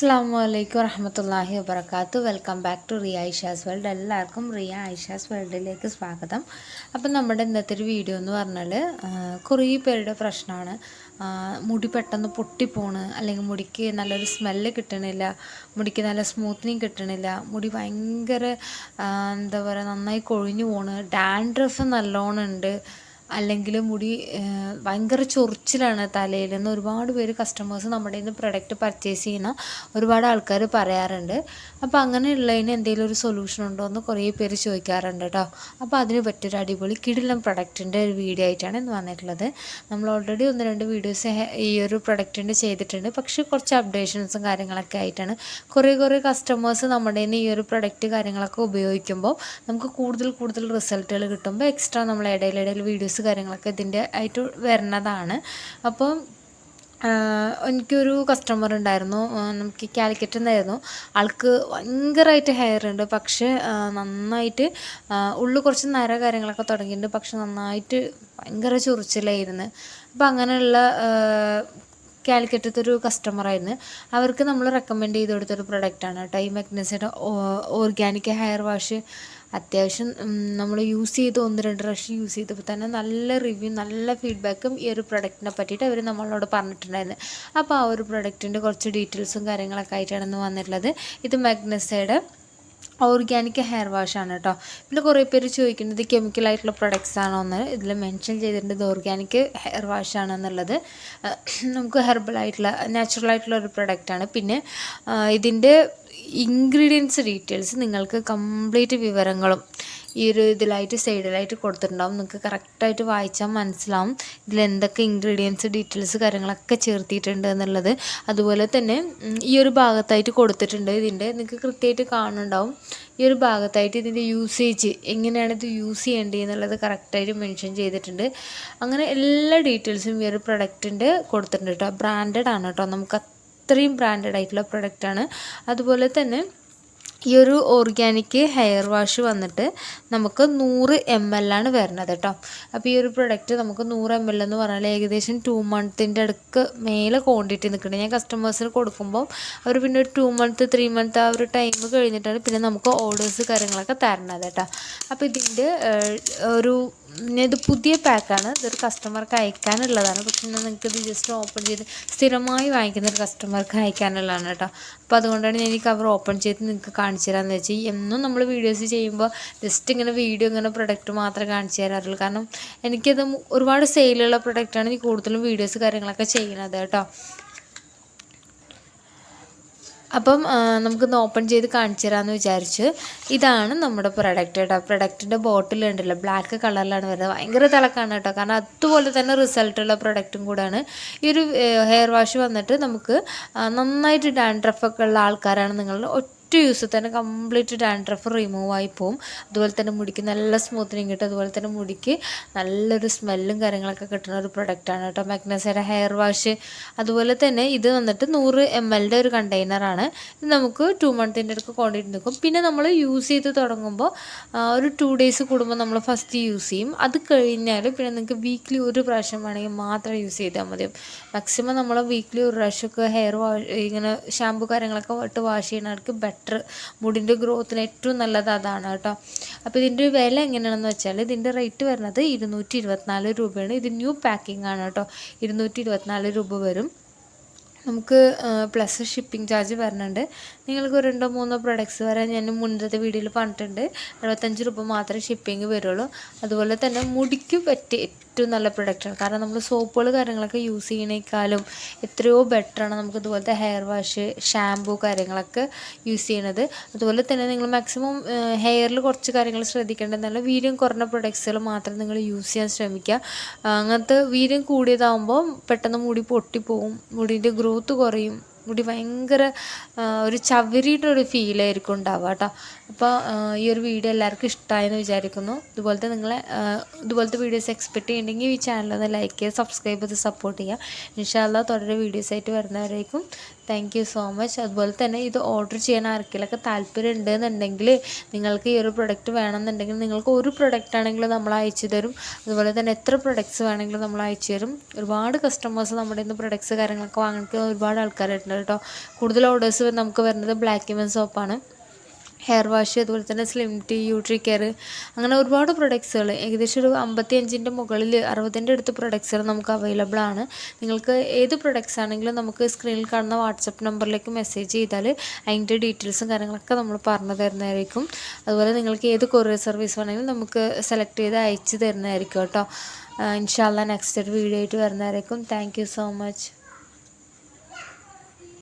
അസ്സാം വലൈക്കും വറഹമത്തല്ലാഹി വബർക്കാത്തു welcome back to Riya Aisha's world എല്ലാവർക്കും റിയ ഐഷാസ് വേൾഡിലേക്ക് സ്വാഗതം. അപ്പം നമ്മുടെ ഇന്നത്തെ ഒരു വീഡിയോ എന്ന് പറഞ്ഞാൽ കുറേ പേരുടെ പ്രശ്നമാണ്. മുടി പെട്ടെന്ന് പൊട്ടിപ്പോണ് അല്ലെങ്കിൽ മുടിക്ക് നല്ലൊരു സ്മെല്ല് കിട്ടണില്ല മുടിക്ക് നല്ല സ്മൂത്തനിങ് കിട്ടണില്ല മുടി ഭയങ്കര എന്താ പറയുക നന്നായി കൊഴിഞ്ഞു പോണ് ഡാൻഡ്രഫ് നല്ലോണം ഉണ്ട് അല്ലെങ്കിൽ മുടി ഭയങ്കര ചൊറിച്ചിലാണ് തലയിൽ നിന്ന് ഒരുപാട് പേര് കസ്റ്റമേഴ്സ് നമ്മുടെ നിന്ന് പ്രൊഡക്റ്റ് പർച്ചേസ് ചെയ്യുന്ന ഒരുപാട് ആൾക്കാർ പറയാറുണ്ട്. അപ്പോൾ അങ്ങനെയുള്ളതിന് എന്തെങ്കിലും ഒരു സൊല്യൂഷൻ ഉണ്ടോ എന്ന് കുറേ പേര് ചോദിക്കാറുണ്ട് കേട്ടോ അപ്പോൾ അതിന് പറ്റിയൊരു അടിപൊളി കിടിലം പ്രൊഡക്റ്റിന്റെ ഒരു വീഡിയോ ആയിട്ടാണ് ഇന്ന് വന്നിട്ടുള്ളത്. നമ്മൾ ഓൾറെഡി ഒന്ന് രണ്ട് വീഡിയോസ് ഈ ഒരു പ്രൊഡക്റ്റിന്റെ ചെയ്തിട്ടുണ്ട്. പക്ഷേ കുറച്ച് അപ്ഡേഷൻസും കാര്യങ്ങളൊക്കെ ആയിട്ടാണ്. കുറേ കുറേ കസ്റ്റമേഴ്സ് നമ്മുടെ ഈ ഒരു പ്രൊഡക്റ്റ് കാര്യങ്ങളൊക്കെ ഉപയോഗിക്കുമ്പോൾ നമുക്ക് കൂടുതൽ കൂടുതൽ റിസൾട്ടുകൾ കിട്ടുമ്പോൾ എക്സ്ട്രാ നമ്മൾ ഇടയിലിടയിൽ വീഡിയോസ് കാര്യങ്ങളൊക്കെ ഇതിന്റെ ആയിട്ട് വരുന്നതാണ് അപ്പം എനിക്കൊരു കസ്റ്റമർ ഉണ്ടായിരുന്നു. നമുക്ക് കാലിക്കറ്റ് നിന്നായിരുന്നു ആൾക്ക് ഭയങ്കരമായിട്ട് ഹെയർ ഉണ്ട്. പക്ഷേ നന്നായിട്ട് ഉള്ളു കുറച്ച് നര കാര്യങ്ങളൊക്കെ തുടങ്ങിയിട്ടുണ്ട്. പക്ഷെ നന്നായിട്ട് ഭയങ്കര ചൊറിച്ചിലായിരുന്നു. അപ്പം അങ്ങനെയുള്ള കാലിക്കറ്റത്തെ ഒരു കസ്റ്റമറായിരുന്നു അവർക്ക് നമ്മൾ റെക്കമെൻഡ് ചെയ്ത് കൊടുത്തൊരു പ്രൊഡക്റ്റാണ് കേട്ടോ. ഈ മെഗ്നസിയുടെ ഓർഗാനിക് ഹെയർ വാഷ് അത്യാവശ്യം നമ്മൾ യൂസ് ചെയ്ത് ഒന്ന് രണ്ട് പ്രാവശ്യം യൂസ് ചെയ്തപ്പോൾ തന്നെ നല്ല റിവ്യൂ നല്ല ഫീഡ്ബാക്കും ഈ ഒരു പ്രൊഡക്റ്റിനെ പറ്റിയിട്ട് അവർ നമ്മളോട് പറഞ്ഞിട്ടുണ്ടായിരുന്നു. അപ്പോൾ ആ ഒരു പ്രൊഡക്റ്റിന്റെ കുറച്ച് ഡീറ്റെയിൽസും കാര്യങ്ങളൊക്കെ ആയിട്ടാണ് ഇന്ന് വന്നിട്ടുള്ളത്. ഇത് മാഗ്നസയുടെ ഓർഗാനിക് ഹെയർ വാഷ് ആണ് കേട്ടോ പിന്നെ കുറേ പേര് ചോദിക്കുന്നത് കെമിക്കൽ ആയിട്ടുള്ള പ്രൊഡക്ട്സ് ആണോ എന്ന്. ഇതിൽ മെൻഷൻ ചെയ്തിട്ടുണ്ട് ഇത് ഓർഗാനിക് ഹെയർ വാഷ് ആണെന്നുള്ളത് നമുക്ക് ഹെർബൽ ആയിട്ടുള്ള നാച്ചുറൽ ആയിട്ടുള്ള ഒരു പ്രൊഡക്റ്റാണ് പിന്നെ ഇതിന്റെ ഇൻഗ്രീഡിയൻസ് ഡീറ്റെയിൽസ് നിങ്ങൾക്ക് കംപ്ലീറ്റ് വിവരങ്ങളും ഈ ഒരു ഇതിലായിട്ട് സൈഡിലായിട്ട് കൊടുത്തിട്ടുണ്ടാവും. നിങ്ങൾക്ക് കറക്റ്റായിട്ട് വായിച്ചാൽ മനസ്സിലാവും ഇതിൽ എന്തൊക്കെ ഇൻഗ്രീഡിയൻസ് ഡീറ്റെയിൽസ് കാര്യങ്ങളൊക്കെ ചേർത്തിയിട്ടുണ്ട് എന്നുള്ളത്. അതുപോലെ തന്നെ ഈ ഒരു ഭാഗത്തായിട്ട് കൊടുത്തിട്ടുണ്ട്. ഇതിന്റെ നിങ്ങൾക്ക് കൃത്യമായിട്ട് കാണുന്നുണ്ടാവും. ഈ ഒരു ഭാഗത്തായിട്ട് ഇതിന്റെ യൂസേജ് എങ്ങനെയാണ് ഇത് യൂസ് ചെയ്യേണ്ടത് എന്നുള്ളത് കറക്റ്റായിട്ട് മെൻഷൻ ചെയ്തിട്ടുണ്ട്. അങ്ങനെ എല്ലാ ഡീറ്റെയിൽസും ഈ ഒരു പ്രൊഡക്റ്റിന്റെ കൊടുത്തിട്ടുണ്ട് കേട്ടോ. ബ്രാൻഡഡ് ആണ് കേട്ടോ. നമുക്ക് അത്രയും ബ്രാൻഡഡ് ആയിട്ടുള്ള പ്രൊഡക്റ്റാണ് അതുപോലെ തന്നെ ഈ ഒരു ഓർഗാനിക് ഹെയർ വാഷ് വന്നിട്ട് നമുക്ക് നൂറ് എം എൽ ആണ് വരുന്നത് കേട്ടോ അപ്പോൾ ഈ ഒരു പ്രൊഡക്റ്റ് നമുക്ക് നൂറ് എം എൽ എന്ന് പറഞ്ഞാൽ ഏകദേശം ടു മന്ത്തിന്റെ അടുക്ക് മേലെ ക്വാണ്ടിറ്റി നിൽക്കുന്നത് ഞാൻ കസ്റ്റമേഴ്സിന് കൊടുക്കുമ്പോൾ അവർ പിന്നെ ഒരു ടു മന്ത് ത്രീ മന്ത് ആ ഒരു ടൈം കഴിഞ്ഞിട്ടാണ് പിന്നെ നമുക്ക് ഓർഡേഴ്സ് കാര്യങ്ങളൊക്കെ തരണത് കേട്ടോ അപ്പോൾ ഇതിന്റെ ഒരു ഇത് പുതിയ പാക്കാണ് ഇതൊരു കസ്റ്റമർക്ക് അയക്കാനുള്ളതാണ്. പക്ഷെ നിങ്ങൾക്ക് ഇത് ജസ്റ്റ് ഓപ്പൺ ചെയ്ത് സ്ഥിരമായി വാങ്ങിക്കുന്ന ഒരു കസ്റ്റമർക്ക് അയക്കാനുള്ളതാണ് കേട്ടോ അപ്പോൾ അതുകൊണ്ടാണ് ഞാൻ ഈ കവർ ഓപ്പൺ ചെയ്ത് നിങ്ങൾക്ക് കാണിച്ചു തരാമെന്ന് വെച്ചാൽ എന്നും നമ്മൾ വീഡിയോസ് ചെയ്യുമ്പോൾ ജസ്റ്റ് ഇങ്ങനെ വീഡിയോ ഇങ്ങനെ പ്രൊഡക്റ്റ് മാത്രമേ കാണിച്ചു തരാറുള്ളൂ. കാരണം എനിക്കത് ഒരുപാട് സെയിലുള്ള പ്രൊഡക്റ്റാണ് എനിക്ക് കൂടുതലും വീഡിയോസ് കാര്യങ്ങളൊക്കെ ചെയ്യുന്നത് കേട്ടോ. അപ്പം നമുക്ക് നമുക്കൊന്ന് ഓപ്പൺ ചെയ്ത് കാണിച്ചു തരാമെന്ന് വിചാരിച്ച് ഇതാണ് നമ്മുടെ പ്രൊഡക്റ്റ് കേട്ടോ. പ്രൊഡക്റ്റിന്റെ ബോട്ടിൽ ഉണ്ടല്ലോ ബ്ലാക്ക് കളറിലാണ് വരുന്നത്. ഭയങ്കര തിളക്കാണ് കേട്ടോ. കാരണം അതുപോലെ തന്നെ റിസൾട്ടുള്ള പ്രൊഡക്റ്റും കൂടാണ്. ഈ ഒരു ഹെയർ വാഷ് വന്നിട്ട് നമുക്ക് നന്നായിട്ട് ഡാൻഡ്രഫൊക്കെ ഉള്ള ആൾക്കാരാണ് നിങ്ങൾ ഒറ്റ യൂസ് തന്നെ കംപ്ലീറ്റ് ഡാൻഡ്രഫ് റിമൂവ് ആയി പോവും. അതുപോലെ തന്നെ മുടിക്ക് നല്ല സ്മൂത്തനിങ് കിട്ടും. അതുപോലെ തന്നെ മുടിക്ക് നല്ലൊരു സ്മെല്ലും കാര്യങ്ങളൊക്കെ കിട്ടുന്ന ഒരു പ്രൊഡക്റ്റാണ് കേട്ടോ. മാഗ്നസയുടെ ഹെയർ വാഷ് അതുപോലെ തന്നെ ഇത് വന്നിട്ട് നൂറ് എം എല്ലിന്റെ ഒരു കണ്ടെയ്നറാണ് ഇത് നമുക്ക് ടു മന്തിന്റെ അടുക്ക് ക്വാണ്ടിറ്റി നിൽക്കും പിന്നെ നമ്മൾ യൂസ് ചെയ്ത് തുടങ്ങുമ്പോൾ ഒരു ടു ഡേയ്സ് കൂടുമ്പോൾ നമ്മൾ ഫസ്റ്റ് യൂസ് ചെയ്യും. അത് കഴിഞ്ഞാൽ പിന്നെ നിങ്ങൾക്ക് വീക്ക്ലി ഒരു പ്രാവശ്യം വേണമെങ്കിൽ മാത്രം യൂസ് ചെയ്താൽ മതി. മാക്സിമം നമ്മൾ വീക്ക്ലി ഒരു പ്രാവശ്യമൊക്കെ ഹെയർ വാഷ് ഇങ്ങനെ ഷാമ്പു കാര്യങ്ങളൊക്കെ ഇട്ട് വാഷ് ചെയ്യുന്നവർക്ക് ബെറ്റർ മുടിന്റെ ഗ്രോത്തിന് ഏറ്റവും നല്ലത് അതാണ് കേട്ടോ. അപ്പോൾ ഇതിന്റെ ഒരു വില എങ്ങനെയാണെന്ന് വെച്ചാൽ ഇതിന്റെ റേറ്റ് വരുന്നത് ഇരുന്നൂറ്റി ഇരുപത്തിനാല് രൂപയാണ്. ഇത് ന്യൂ പാക്കിംഗ് ആണ് കേട്ടോ. ഇരുന്നൂറ്റി ഇരുപത്തിനാല് രൂപ വരും. നമുക്ക് പ്ലസ് ഷിപ്പിംഗ് ചാർജ് വരുന്നുണ്ട്. നിങ്ങൾക്ക് രണ്ടോ മൂന്നോ പ്രൊഡക്ട്സ് വരെ ഞാൻ മുന്നത്തെ വീഡിയോയിൽ പറഞ്ഞിട്ടുണ്ട്. എഴുപത്തഞ്ച് രൂപ മാത്രമേ ഷിപ്പിംഗ് വരുള്ളൂ. അതുപോലെ തന്നെ മുടിക്ക് പറ്റിയ ഏറ്റവും നല്ല പ്രൊഡക്റ്റാണ് കാരണം നമ്മൾ സോപ്പുകൾ കാര്യങ്ങളൊക്കെ യൂസ് ചെയ്യണേക്കാളും എത്രയോ ബെറ്ററാണ് നമുക്ക് ഇതുപോലത്തെ ഹെയർ വാഷ് ഷാമ്പൂ കാര്യങ്ങളൊക്കെ യൂസ് ചെയ്യണത്. അതുപോലെ തന്നെ നിങ്ങൾ മാക്സിമം ഹെയറിൽ കുറച്ച് കാര്യങ്ങൾ ശ്രദ്ധിക്കേണ്ടതെന്നല്ല വീര്യം കുറഞ്ഞ പ്രൊഡക്ട്സുകൾ മാത്രം നിങ്ങൾ യൂസ് ചെയ്യാൻ ശ്രമിക്കുക. അങ്ങനത്തെ വീര്യം കൂടിയതാകുമ്പോൾ പെട്ടെന്ന് മുടി പൊട്ടിപ്പോവും മുടിന്റെ ഗ്രോത്ത് കുറയും മുടി ഭയങ്കര ഒരു ചവരിയുടെ ഒരു ഫീലായിരിക്കും ഉണ്ടാവുക കേട്ടോ. അപ്പോൾ ഈ ഒരു വീഡിയോ എല്ലാവർക്കും ഇഷ്ടമായെന്ന് വിചാരിക്കുന്നു. ഇതുപോലത്തെ നിങ്ങളെ ഇതുപോലത്തെ വീഡിയോസ് എക്സ്പെക്ട് ചെയ്യുന്നുണ്ടെങ്കിൽ ഈ ചാനൽ ഒന്ന് ലൈക്ക് ചെയ്യുക സബ്സ്ക്രൈബ് ചെയ്ത് സപ്പോർട്ട് ചെയ്യുക. ഇൻഷാല്ല തുടരെ വീഡിയോസ് ആയിട്ട് വരുന്നവരേക്കും താങ്ക് യു സോ മച്ച് അതുപോലെ തന്നെ ഇത് ഓർഡർ ചെയ്യാൻ ആർക്കെങ്കിലൊക്കെ താല്പര്യം ഉണ്ടെന്നുണ്ടെങ്കിൽ നിങ്ങൾക്ക് ഈ ഒരു പ്രൊഡക്റ്റ് വേണമെന്നുണ്ടെങ്കിൽ നിങ്ങൾക്ക് ഒരു പ്രൊഡക്റ്റ് ആണെങ്കിലും നമ്മൾ അയച്ചു തരും. അതുപോലെ തന്നെ എത്ര പ്രൊഡക്ട്സ് വേണമെങ്കിലും നമ്മൾ അയച്ചു തരും. ഒരുപാട് കസ്റ്റമേഴ്സ് നമ്മുടെ ഇന്ന് പ്രൊഡക്ട്സ് കാര്യങ്ങളൊക്കെ വാങ്ങിക്കുന്ന ഒരുപാട് ആൾക്കാരായിട്ടുണ്ട് കേട്ടോ. കൂടുതൽ ഓർഡേഴ്സ് നമുക്ക് വരുന്നത് ബ്ലാക്ക് ഇവൻ സോപ്പാണ് ഹെയർ വാഷ് അതുപോലെ തന്നെ സ്ലിം ടീ യൂട്രി കെയർ അങ്ങനെ ഒരുപാട് പ്രൊഡക്ട്സുകൾ ഏകദേശം ഒരു അമ്പത്തി അഞ്ചിന്റെ മുകളിൽ അറുപതിന്റെ അടുത്ത് പ്രൊഡക്ട്സുകൾ നമുക്ക് അവൈലബിൾ ആണ്. നിങ്ങൾക്ക് ഏത് പ്രൊഡക്ട്സ് ആണെങ്കിലും നമുക്ക് സ്ക്രീനിൽ കാണുന്ന വാട്സപ്പ് നമ്പറിലേക്ക് മെസ്സേജ് ചെയ്താൽ അതിന്റെ ഡീറ്റെയിൽസും കാര്യങ്ങളൊക്കെ നമ്മൾ പറഞ്ഞു തരുന്നതായിരിക്കും. അതുപോലെ നിങ്ങൾക്ക് ഏത് കൊറിയർ സർവീസ് വേണമെങ്കിലും നമുക്ക് സെലക്ട് ചെയ്ത് അയച്ചു തരുന്നതായിരിക്കും കേട്ടോ. ഇൻഷാല്ല നെക്സ്റ്റ് ഒരു വീഡിയോ ആയിട്ട് വരുന്നതായിരിക്കും. Thank so much